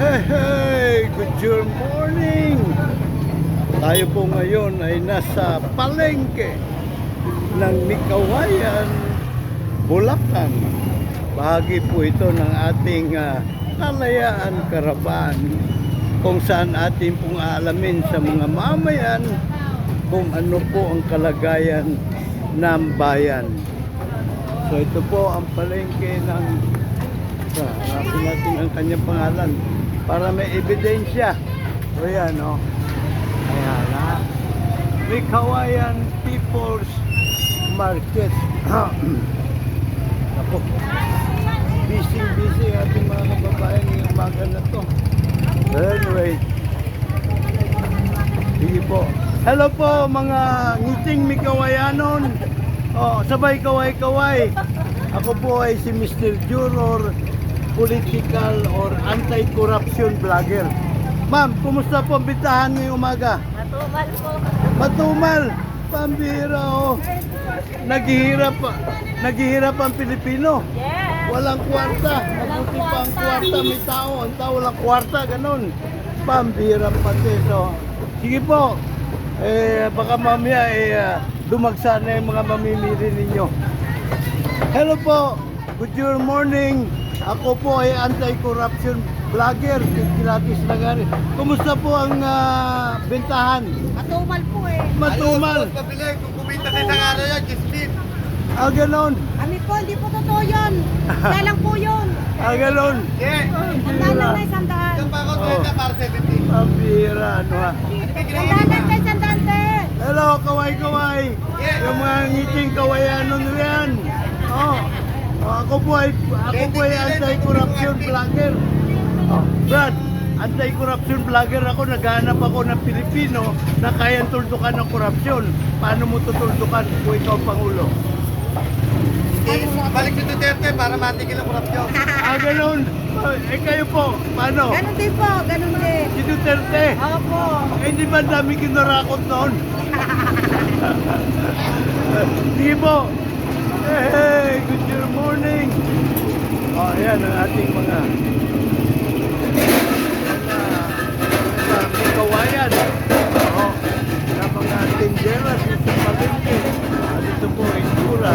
Hey, hey! Good morning! Tayo po ngayon ay nasa palengke ng Nikawayan, Bulacan. Bahagi po ito ng ating ah, kalayaan karaban kung saan atin pong aalamin sa mga mamayan kung ano po ang kalagayan ng bayan. So ito po ang palengke ng sa hanapin natin ang kanyang pangalan para may ebidensya. O yan, o. Ayan, ha. May Kawayan People's Market. Ako. Busy-busy ating mga kababayan ngayong umaga na to. Anyway, sige po. Hello po mga ngiting Mikawayanon. Oh, sabay kaway-kaway. Ako po ay si Mr. Juror, political or anti-corruption vlogger. Ma'am, kumusta po ang bintahan ngayong umaga? Matumal po. Matumal, pambira oh. Naghihirap, naghihirap ang Pilipino. Yes. Walang kwarta. Mabuti pa ang kwarta. kwarta, may tao. Ang tao walang kwarta, ganun. Pambira pati. So, sige po. Eh, baka mamaya eh, ah, dumagsa na yung mga mamimili ninyo. Hello po. Good morning. Ako po ay anti-corruption vlogger. Kilatis Lagari. Kumusta po ang ah, bentahan? Matumal po eh. Matumal. Ayos po, pabili. Kung kumita kayo ng araw yan, kislit. Ah, ganon. Kami po, hindi po totoo yun. Kaya lang po yun. Ah, ganon. Yeah. Sandaan lang na isang daan. Yung pa ako Oh. 30 para 70. Pambira, ano ha. Sandaan lang tayo, sandaan. Hello, kaway-kaway. Yung mga ngiting kawayanon nyo yan. Oh. oh, ako po ay ako po ay anti-corruption vlogger. Oh, Brad, anti-corruption vlogger ako. Naghanap ako ng Pilipino na kayang tuldukan ng korupsyon. Paano mo tutuldukan kung ikaw ang Pangulo? Eh, Balik si Duterte para matigil ang korupsyon. Ah, ganun. Eh kayo po, paano? Ganon din po, ganon din. Si Duterte. Opo. Eh, di ba ang dami kinarakot noon? Sige po. Hey, good morning. Oh, yan ang ating mga mga mga kawayan. Oh, na mga tindera sa palengke. At ito po ang itsura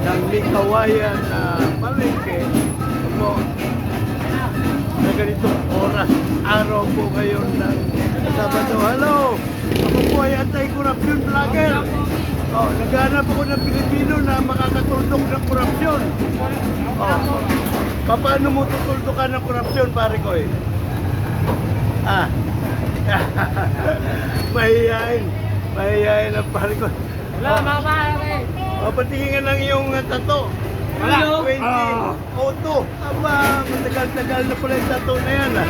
ng Mikawayan na palengke. Po, na ganitong oras, araw po ngayon ng Sabado. Hello! Ako po ay anti-corruption vlogger. Oh, naghanap ako ng Pilipino na makakatuldok ng korupsyon. Oh. Paano mo tutuldukan ng korupsyon, pare ko eh? Ah. Mahihain. Mahihain ang pare ko. Wala, mga pare. O, patingin nga lang yung uh, tato. Wala. 20 auto. Aba, matagal-tagal na pala yung tato na yan ah.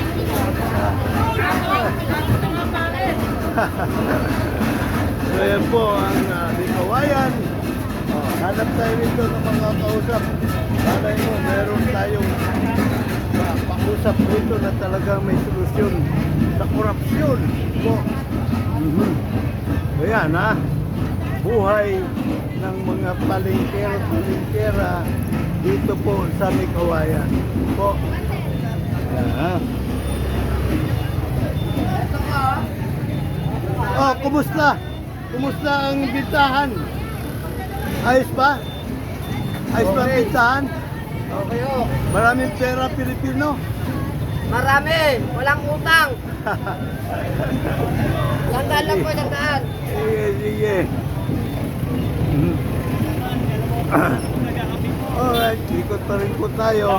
so yan po ang uh, Likawayan. Oh, hanap tayo nito ng mga kausap. Malay mo, meron tayong pakusap dito na talagang may solusyon sa korupsyon. Po. Mhm. So yan ha buhay ng mga palengkero palengkera dito po sa Mikawayan po. Yan. Oh, kumusta? Kumusta ang bintahan? Ayos ba? Ayos ba ang bintahan? Okay oh. Maraming pera Pilipino. Marami, walang utang. Sandaan lang po, sandaan. Sige, sige. Alright, ikot pa rin po tayo.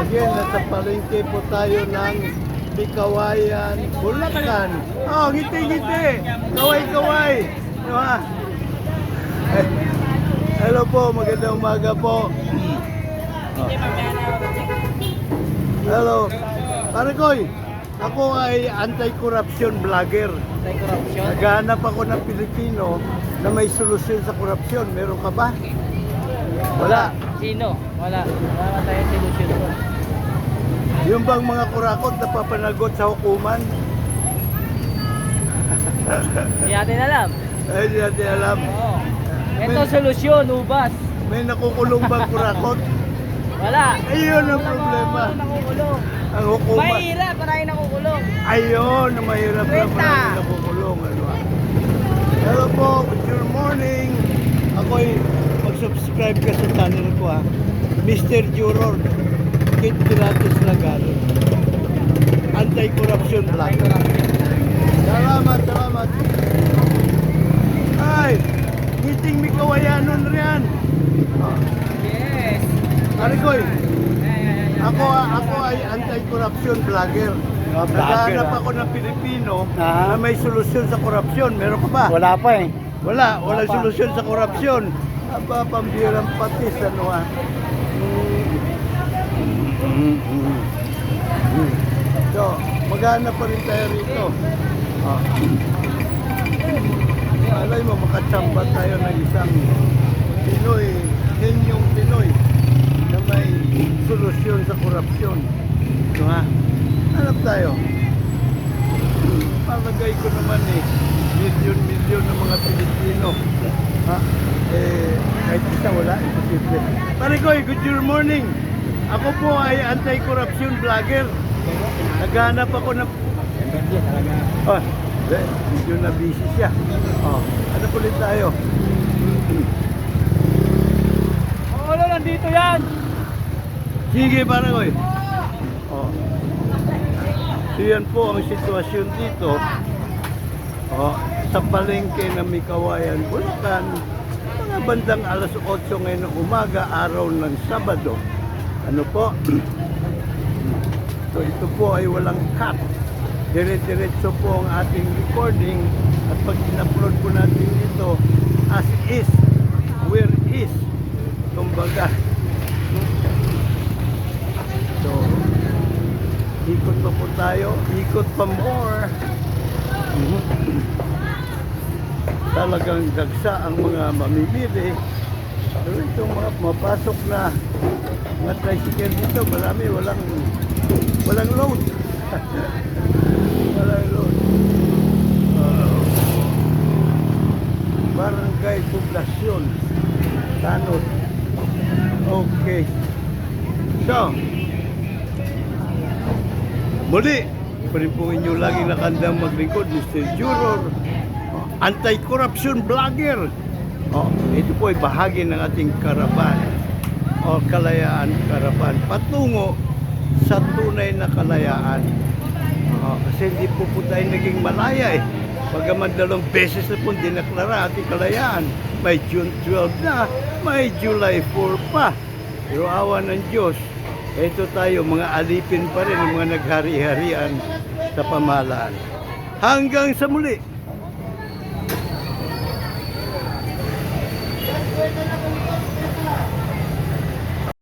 Again, nasa palengke po tayo ng Bikawayan, Bulacan. Oh, ngiti-ngiti. Kaway-kaway. Eh, Hello po, magandang umaga po. Hello. Pare Koy, ako ay anti-corruption vlogger. Anti-corruption? Naghahanap ako ng Pilipino na may solusyon sa korupsyon. Meron ka ba? Wala. Sino? Wala. Wala tayong solusyon. Yung bang mga kurakot na papanagot sa hukuman? Hindi natin alam. Ay, hindi natin alam. Oo. Ito solusyon, ubas. May nakukulong bang kurakot? Wala. Ayun ang problema. Nakukulong. Ang hukuman. Mahirap, maraming nakukulong. Ayun, mahirap na marami nakukulong. Ano. Hello po, good morning. Ako'y mag-subscribe ka sa channel ko ha. Mr. Juror, Kit Pilates Lagarde. Anti-corruption vlog. Salamat, salamat. Ay, meeting mi kawayanon riyan. Yes. Arikoy, ako ako ay anti-corruption vlogger. Vlogger, Naghahanap ah. ako ng Pilipino Ah. na may solusyon sa korupsyon. Meron ka ba? Wala pa eh. Wala, walang pa. solusyon sa korupsyon. Aba, pambirang patis, ano ah. So, maghanap pa rin tayo rito. Ah. Alay mo, makachamba tayo ng isang Pinoy, henyong Pinoy na may solusyon sa korupsyon. Ito ha, hanap tayo. Palagay ko naman eh, milyon-milyon ng mga Pilipino. Ha? Eh, kahit isa wala, imposible. Pare ko, good morning. Ako po ay anti-corruption vlogger. Naghanap ako ng... Oh, medyo na busy siya. Oh, ano ulit tayo? Wala, nandito yan. Sige, ko eh. Oh. So yan po ang sitwasyon dito. Oh, sa palengke ng Mikawayan, Bulacan, mga bandang alas 8 ngayon ng umaga, araw ng Sabado. Ano po? So ito po ay walang cut. Dire-diretso po ang ating recording at pag in-upload po natin ito as is, where is, kumbaga. So, ikot pa po tayo, ikot pa more. Talagang dagsa ang mga mamimili. Pero itong mga mapasok na mga tricycle dito, marami walang walang load. walang load. Uh, barangay Poblasyon. Tanod. Okay. So, Muli, pa rin po inyo lagi nakandang maglingkod, Mr. Juror, anti-corruption vlogger. Oh, ito po ay bahagi ng ating karapan o kalayaan karapan patungo sa tunay na kalayaan. Oh, kasi hindi po po tayo naging malaya eh. Bagaman dalawang beses na po dinaklara ating kalayaan. May June 12 na, may July 4 pa. Pero awa ng Diyos, ito tayo, mga alipin pa rin, ang mga naghari-harian sa pamahalaan. Hanggang sa muli,